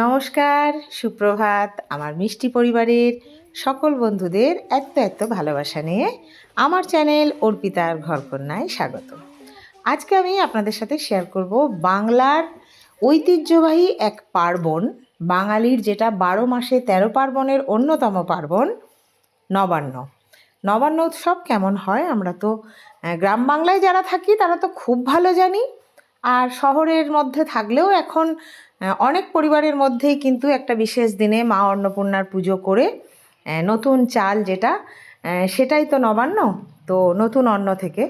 নমস্কার, সুপ্রভাত আমার মিষ্টি পরিবারের সকল বন্ধুদের এত এত ভালোবাসা নিয়ে আমার চ্যানেল অর্পিতার ঘরকন্যায় স্বাগত। আজকে আমি আপনাদের সাথে শেয়ার করব বাংলার ঐতিহ্যবাহী এক পার্বণ, বাঙালির যেটা বারো মাসে তেরো পার্বণের অন্যতম পার্বণ, নবান্ন। নবান্ন উৎসব কেমন হয় আমরা তো গ্রাম বাংলায় যারা থাকি তারা তো খুব ভালো জানি, আর শহরের মধ্যে থাকলেও এখন অনেক পরিবারের মধ্যেই কিন্তু একটা বিশেষ দিনে মা অন্নপূর্ণার পুজো করে নতুন চাল যেটা সেটাই তো নবান্ন, তো নতুন অন্ন থেকে।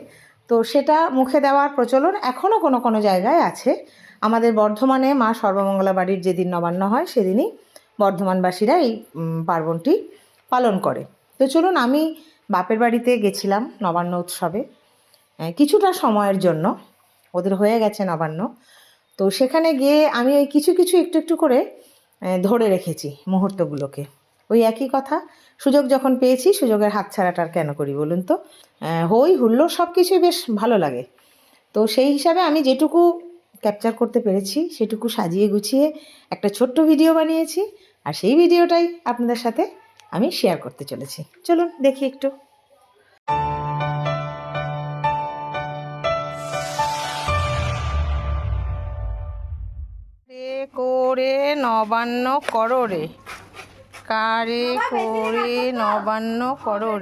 তো সেটা মুখে দেওয়ার প্রচলন এখনও কোনো কোনো জায়গায় আছে। আমাদের বর্ধমানে মা সর্বমঙ্গলা বাড়ির যেদিন নবান্ন হয়, সেদিনই বর্ধমানবাসীরা এই পার্বণটি পালন করে। তো চলুন আমি বাপের বাড়িতে গেছিলাম নবান্ন উৎসবে কিছুটা সময়ের জন্য। ওদের হয়ে গেছে নবান্ন। তো সেখানে গিয়ে আমি ওই কিছু কিছু একটু একটু করে ধরে রেখেছি মুহূর্তগুলোকে। ওই একই কথা, সুযোগ যখন পেয়েছি, সুযোগের হাতছাড়াটা আর কেন করি বলুন তো? হই হুল্লো সব কিছুই বেশ ভালো লাগে। তো সেই হিসাবে আমি যেটুকু ক্যাপচার করতে পেরেছি, সেটুকু সাজিয়ে গুছিয়ে একটা ছোট্ট ভিডিও বানিয়েছি, আর সেই ভিডিওটাই আপনাদের সাথে আমি শেয়ার করতে চলেছি। চলুন দেখি একটু। নবান্ন করো কারে করে নবান্ন করো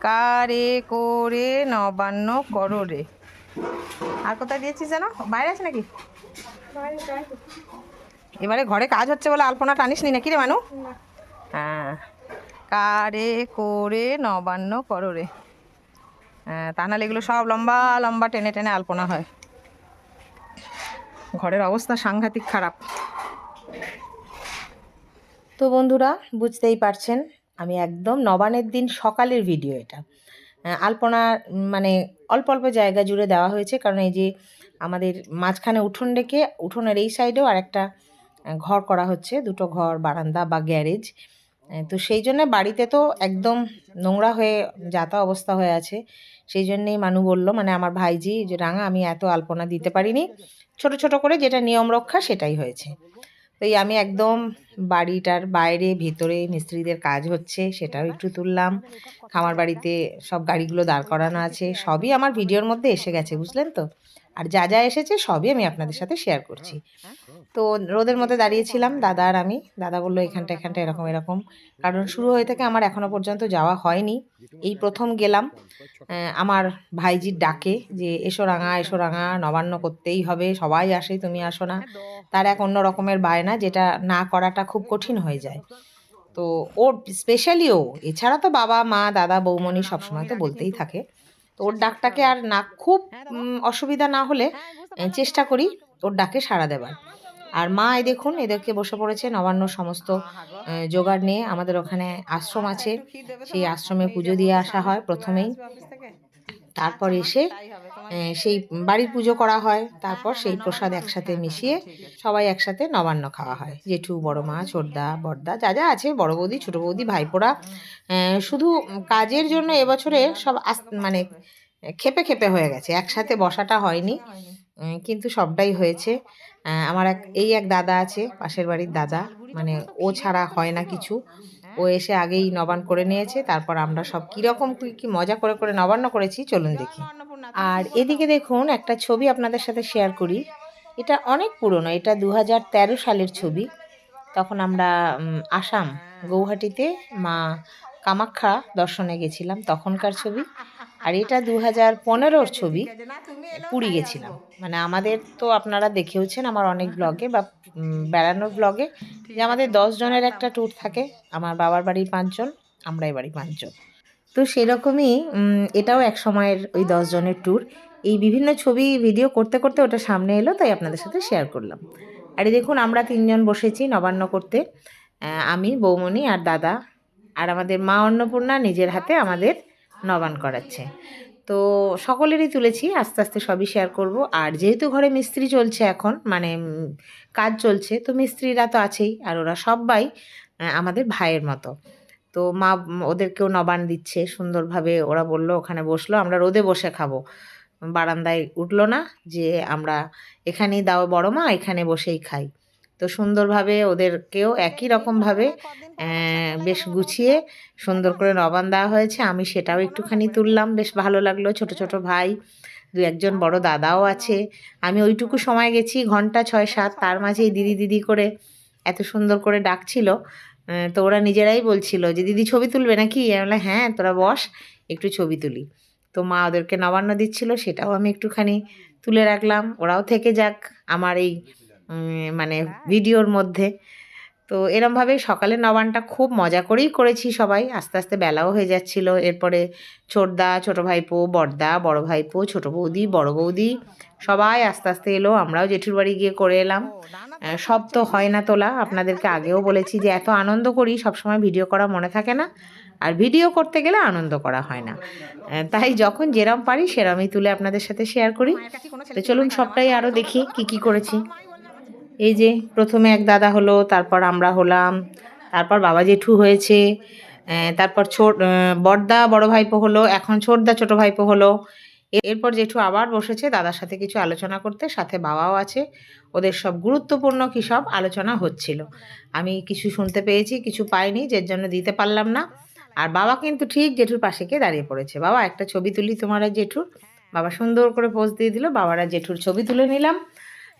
কারে করে নবান্ন করো আর কোথায় দিয়েছিস যেন? বাইরে আছে নাকি? এবারে ঘরে কাজ হচ্ছে বলে আলপনা টানিস নি নাকি রে মানু? হ্যাঁ। কারে করে নবান্ন করো হ্যাঁ তা নাহলে এগুলো সব লম্বা লম্বা টেনে টেনে আলপনা হয়। ঘরের অবস্থা সাংঘাতিক খারাপ। তো বন্ধুরা, বুঝতেই পারছেন, আমি একদম নবানের দিন সকালের ভিডিও এটা। আলপনা মানে অল্প অল্প জায়গা জুড়ে দেওয়া হয়েছে, কারণ এই যে আমাদের মাঝখানে উঠোন রেখে, উঠোনের এই সাইডেও আরেকটা ঘর করা হচ্ছে, দুটো ঘর, বারান্দা বা গ্যারেজ তো সেই জন্য বাড়িতে তো একদম নোংরা হয়ে যাতা অবস্থা হয়ে আছে। সেই জন্যেই মানু বলল মানে আমার ভাইজি যে, রাঙা, আমি এত আলপনা দিতে পারিনি। ছোট ছোট করে যেটা নিয়ম রক্ষা, সেটাই হয়েছে। এই আমি একদম বাড়িটার বাইরে, ভেতরে মিস্ত্রিদের কাজ হচ্ছে সেটাও একটু তুললাম। খামার বাড়িতে সব গাড়িগুলো দাঁড় করানো আছে, সবই আমার ভিডিওর মধ্যে এসে গেছে, বুঝলেন তো? আর যা যা এসেছে সবই আমি আপনাদের সাথে শেয়ার করছি। তো রোদের মধ্যে দাঁড়িয়েছিলাম, দাদা আর আমি। দাদা বলল, এখানটা এখানটা এরকম এরকম। কারণ শুরু হয়ে থেকে আমার এখনও পর্যন্ত যাওয়া হয়নি। এই প্রথম গেলাম আমার ভাইজির ডাকে যে, এসো রাঙা এসো রাঙা, নবান্ন করতেই হবে, সবাই আসে, তুমি আসো না। তার এক অন্য রকমের বায়না, যেটা না করাটা খুব কঠিন হয়ে যায়। তো ওর স্পেশালি ও, এছাড়া তো বাবা, মা, দাদা, বৌমণি সবসময় তো বলতেই থাকে। তো ওর ডাকটাকে আর না খুব অসুবিধা না হলে চেষ্টা করি ওর ডাকে সাড়া দেবার। আর মা, এই দেখুন, এদেরকে বসে পড়েছে, নবান্ন সমস্ত জোগাড় নিয়ে আমাদের ওখানে আশ্রম আছে। সেই আশ্রমে পুজো দিয়ে আসা হয় প্রথমেই। তারপর এসে সেই বাড়ির পুজো করা হয়, তারপর সেই প্রসাদ একসাথে মিশিয়ে সবাই একসাথে নবান্ন খাওয়া হয়। জেঠু, বড় মা, ছোটদা, বড়দা, যা যা আছে, বড় বৌদি, ছোট বৌদি, ভাইপোরা শুধু কাজের জন্য এবছরে সব আস- মানে খেপে খেপে হয়ে গেছে। একসাথে বসাটা হয়নি কিন্তু সবটাই হয়েছে। আমার এক, এই এক দাদা আছে, পাশের বাড়ির দাদা মানে ও ছাড়া হয় না কিছু। ও এসে আগেই নবান করে নিয়েছে, তারপর আমরা সব কীরকম কী, কি মজা করে করে নবান্ন করেছি, চলুন দেখি। আর এদিকে দেখুন একটা ছবি আপনাদের সাথে শেয়ার করি। এটা অনেক পুরনো এটা দু তেরো সালের ছবি। তখন আমরা আসাম গৌহাটিতে মা কামাখ্যা দর্শনে গেছিলাম তখনকার ছবি। আর এটা দু হাজার পনেরোর ছবি পুরী গেছিলাম। মানে আমাদের তো আপনারা দেখেওছেন আমার অনেক ব্লগে বা বেড়ানোর ব্লগে যে আমাদের দশ জনের একটা ট্যুর থাকে। আমার বাবার বাড়ি পাঁচজন আমরা এ বাড়ি পাঁচজন। তো সেরকমই এটাও এক সময়ের ওই দশ জনের ট্যুর এই বিভিন্ন ছবি ভিডিও করতে করতে ওটা সামনে এলো, তাই আপনাদের সাথে শেয়ার করলাম। আর দেখুন, আমরা তিনজন বসেছি নবান্ন করতে। আমি, বৌমণি আর দাদা। আর আমাদের মা অন্নপূর্ণা নিজের হাতে আমাদের নবান করাচ্ছে। তো সকলেরই তুলেছি, আস্তে আস্তে সবই শেয়ার করব। আর যেহেতু ঘরে মিস্ত্রি চলছে এখন মানে কাজ চলছে, তো মিস্ত্রিরা তো আছেই। আর ওরা সবাই আমাদের ভাইয়ের মতো। তো মা ওদেরকেও নবান দিচ্ছে, সুন্দরভাবে ওরা বলল, ওখানে বসল, আমরা রোদে বসে খাব। বারান্দায় উঠল না যে আমরা এখানেই দাও বড় মা, এখানে বসেই খাই। তো সুন্দরভাবে ওদেরকেও একই রকমভাবে বেশ গুছিয়ে সুন্দর করে নবান দেওয়া হয়েছে। আমি সেটাও একটুখানি তুললাম, বেশ ভালো লাগল। ছোট ছোট ভাই, দু একজন বড় দাদাও আছে। আমি ওইটুকু সময় গেছি, ঘণ্টা ছয়, সাত, তার মাঝেই দিদি দিদি করে এত সুন্দর করে ডাকছিল। তো ওরা নিজেরাই বলছিল যে দিদি ছবি তুলবে নাকি? আমি বললাম হ্যাঁ তোরা বস একটু ছবি তুলি। তো মা ওদেরকে নবান্ন দিচ্ছিল সেটাও আমি একটুখানি তুলে রাখলাম। ওরাও থেকে যাক আমার এই মানে ভিডিওর মধ্যে। তো এরমভাবে সকালে নবানটা খুব মজা করেই করেছি সবাই। আস্তে আস্তে বেলাও হয়ে যাচ্ছিল। এরপরে ছোটদা, ছোটো ভাইপো, বড়দা, বড় ভাইপো, ছোট বৌদি, বড় বৌদি সবাই আস্তে আস্তে এলো। আমরাও জেঠুর বাড়ি গিয়ে করে এলাম। সব তো হয় না তোলা। আপনাদেরকে আগেও বলেছি যে এত আনন্দ করি, সবসময় ভিডিও করা মনে থাকে না। আর ভিডিও করতে গেলে আনন্দ করা হয় না। তাই যখন যেরম পারি সেরমই তুলে আপনাদের সাথে শেয়ার করি। তো চলুন সবটাই আরও দেখি কি কি করেছি। এই যে প্রথমে এক দাদা হলো, তারপর আমরা হলাম, তারপর বাবা জেঠু হয়েছে তারপর ছোট বড়দা বড় ভাইপো হলো, এখন ছোটদা ছোট ভাইপো হলো। এরপর জেঠু আবার বসেছে দাদার সাথে কিছু আলোচনা করতে, সাথে বাবাও আছে। ওদের সব গুরুত্বপূর্ণ কী সব আলোচনা হচ্ছিল। আমি কিছু শুনতে পেয়েছি, কিছু পাইনি যার জন্য দিতে পারলাম না। আর বাবা কিন্তু ঠিক জেঠুর পাশে গিয়ে দাঁড়িয়ে পড়েছে। বাবা, একটা ছবি তুলি তোমার জেঠুর। বাবা সুন্দর করে পোজ দিয়ে দিল, বাবারা জেঠুর ছবি তুলে নিলাম।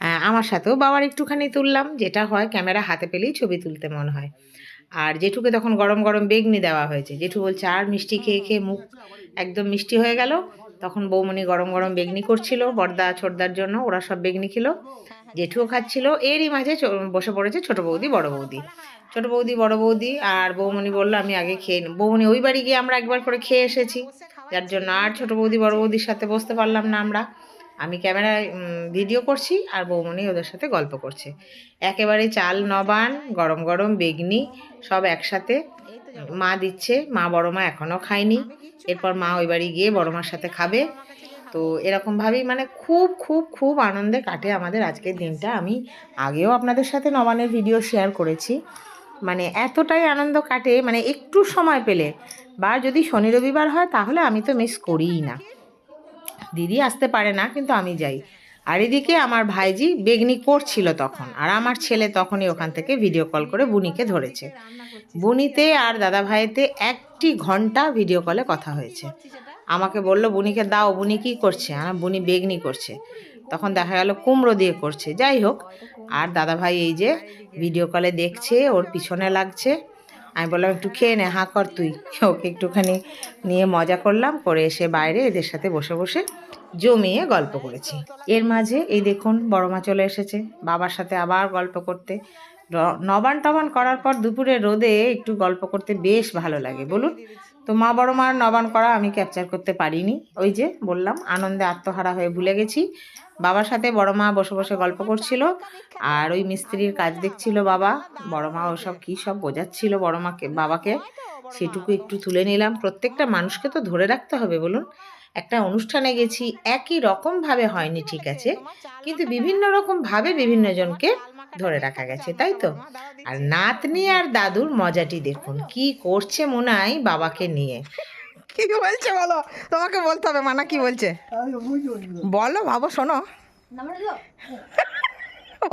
আমার সাথেও বাবার একটুখানি তুললাম, যেটা হয় ক্যামেরা হাতে পেলেই ছবি তুলতে মন হয়। আর জেঠুকে তখন গরম গরম বেগনি দেওয়া হয়েছে। জেঠু বলছে, আর মিষ্টি খেয়ে খেয়ে মুখ একদম মিষ্টি হয়ে গেল। তখন বৌমনি গরম গরম বেগনি করছিল, বর্দা ছোটদার জন্য, ওরা সব বেগনি খেলো। জেঠুও খাচ্ছিল, এরই মাঝে বসে পড়েছে ছোট বৌদি, বড় বৌদি। ছোট বৌদি, বড় বৌদি, আর বৌমনি বলল, আমি আগে খেয়ে নিই বৌমনি ওই বাড়ি গিয়ে আমরা একবার করে খেয়ে এসেছি। যার জন্য আর ছোট বৌদি, বড় বৌদির সাথে বসতে পারলাম না আমরা। আমি ক্যামেরায় ভিডিও করছি আর বৌমনি ওদের সাথে গল্প করছে। একেবারে চাল নবান, গরম গরম বেগনি, সব একসাথে। মা দিচ্ছে, মা বড় মা এখনও খায়নি। এরপর মা ওই বাড়ি গিয়ে বড় মার সাথে খাবে। তো এরকমভাবেই মানে খুব খুব খুব আনন্দে কাটে আমাদের আজকের দিনটা। আমি আগেও আপনাদের সাথে নবানের ভিডিও শেয়ার করেছি। মানে এতটাই আনন্দ কাটে মানে একটু সময় পেলে। বা যদি শনি রবিবার হয় তাহলে আমি তো মিস করিই না। দিদি আসতে পারে না, কিন্তু আমি যাই। আর এদিকে আমার ভাইজি বেগনি করছিল তখন, আর আমার ছেলে তখনই ওখান থেকে ভিডিও কল করে বুনিকে ধরেছে। বুনিতে আর দাদা ভাইতে একটি ঘণ্টা ভিডিও কলে কথা হয়েছে। আমাকে বলল, বুনিকে দাও, বুনি কি করছে? আর বুনি বেগনি করছে। তখন দেখা গেল কুমড়ো দিয়ে করছে। যাই হোক, আর দাদা ভাই এই যে ভিডিও কলে দেখছে, ওর পিছনে লাগছে। আমি বললাম, একটু খেয়ে নে, হাঁ কর তুই। ওকে একটুখানি নিয়ে মজা করলাম, করে এসে বাইরে এদের সাথে বসে বসে জমিয়ে গল্প করেছি। এর মাঝে এই দেখুন, বড় মা চলে এসেছে, বাবার সাথে আবার গল্প করতে। নবান টবান করার পর দুপুরে রোদে একটু গল্প করতে বেশ ভালো লাগে। বলুন তো মা বড় মার নবান করা আমি ক্যাপচার করতে পারিনি। ওই যে বললাম, আনন্দে আত্মহারা হয়ে ভুলে গেছি। বাবার সাথে বড় মা বসে বসে গল্প করছিল, আর ওই মিস্ত্রির কাজ দেখছিল বাবা। বড় মা ওসব কী সব বোঝাচ্ছিল বড় মাকে, বাবাকে। সেটুকু একটু তুলে নিলাম। প্রত্যেকটা মানুষকে তো ধরে রাখতে হবে বলুন। একটা অনুষ্ঠানে গেছি, একই রকমভাবে হয়নি, ঠিক আছে। কিন্তু বিভিন্ন রকমভাবে বিভিন্ন জনকে ধরে রাখা গেছে তাই তো? আর নাতনি আর দাদুর মজাটি দেখুন কি করছে মোনাই বাবাকে নিয়ে। কি বলছে বলো? তোমাকে বলতে হবে মানা কি বলছে? বলো ভাবো শোনো।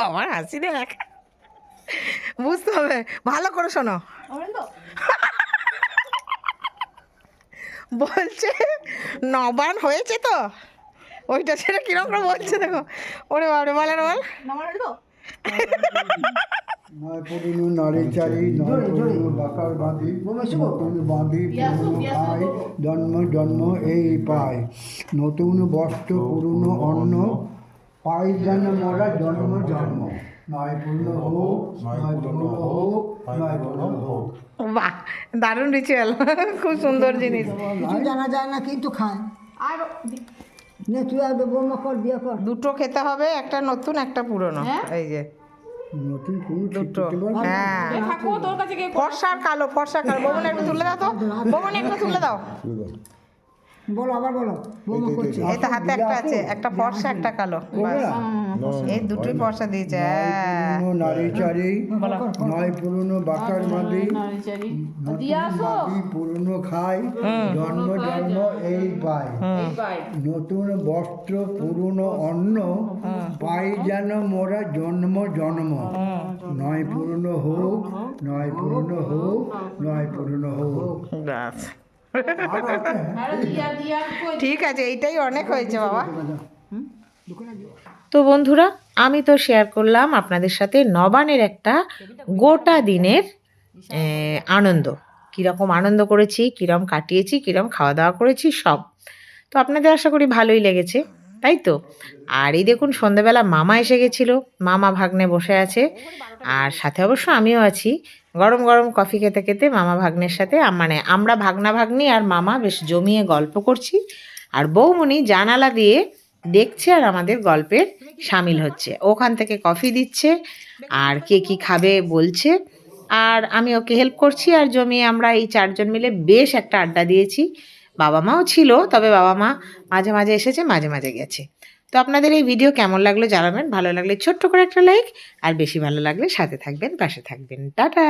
আমার হাসি দেখ বুঝতে হবে ভালো করে শোনো। বলছে নবান হয়েছে তো? ওইটা সেটা কীরকম করে বলছে দেখো। ওরে বাবরে বলেন বল। নয় পুরনো নারী চারি নয় পুরনো বাকার বাঁধি নতুন বাঁধি খাই জন্ম জন্ম এই পায় নতুন বস্ত্র পুরনো অন্ন পাই যেন মরা জন্ম জন্ম। নয় পূর্ণ হোক নয় পূর্ণ হোক নয় পূর্ণ হোক। বাহ দারুণ রিচুয়াল খুব সুন্দর জিনিস। কিছু জানা যায় না কিন্তু খায়। আর নে তুই আর বৌমা কর বিয়ে কর। দুটো খেতে হবে একটা নতুন একটা পুরনো। এই যে। নতুন দুটো। হ্যাঁ। ফর্সা কালো ফর্সা কালো। বৌমনি একটু তুলে দাও তো। বমন একটু তুলে দাও। বলো আবার বলো। বৌমা করছে। এই তো হাতে একটা আছে একটা ফর্সা একটা কালো এই দুটোই ফর্সা দিয়েছে হ্যাঁ। পুরনো নারী চারি নয় পুরনো বাকার বাঁধি পুরনো খাই জন্ম জন্ম এই পায় নতুন বস্ত্র পুরনো অন্ন পাই যেন মোরা জন্ম জন্ম। নয় পূর্ণ হোক নয় পূর্ণ হোক নয় পূর্ণ হোক। ব্যাস? ঠিক আছে, এইটাই অনেক হয়েছে বাবা। তো বন্ধুরা, আমি তো শেয়ার করলাম আপনাদের সাথে নবানের একটা গোটা দিনের আনন্দ। কীরকম আনন্দ করেছি কীরকম কাটিয়েছি কীরকম খাওয়া দাওয়া করেছি, সব। তো আপনাদের আশা করি ভালোই লেগেছে, তাই তো? আর এই দেখুন সন্ধেবেলা মামা এসে গেছিল, মামা ভাগ্নে বসে আছে, আর সাথে অবশ্য আমিও আছি। গরম গরম কফি খেতে খেতে মামা ভাগ্নের সাথে মানে আমরা ভাগনা ভাগ্নি আর মামা বেশ জমিয়ে গল্প করছি। আর বৌমণি জানালা দিয়ে দেখছে আর আমাদের গল্পের সামিল হচ্ছে। ওখান থেকে কফি দিচ্ছে আর কে কি খাবে বলছে। আর আমি ওকে হেল্প করছি আর জমিয়ে আমরা এই চারজন মিলে বেশ একটা আড্ডা দিয়েছি। বাবা মাও ছিল, তবে বাবা মা মাঝে মাঝে এসেছে, মাঝে মাঝে গেছে। তো আপনাদের এই ভিডিও কেমন লাগল জানাবেন। ভালো লাগলে ছোট্ট করে একটা লাইক আর বেশি ভালো লাগলে সাথে থাকবেন, পাশে থাকবেন। টাটা!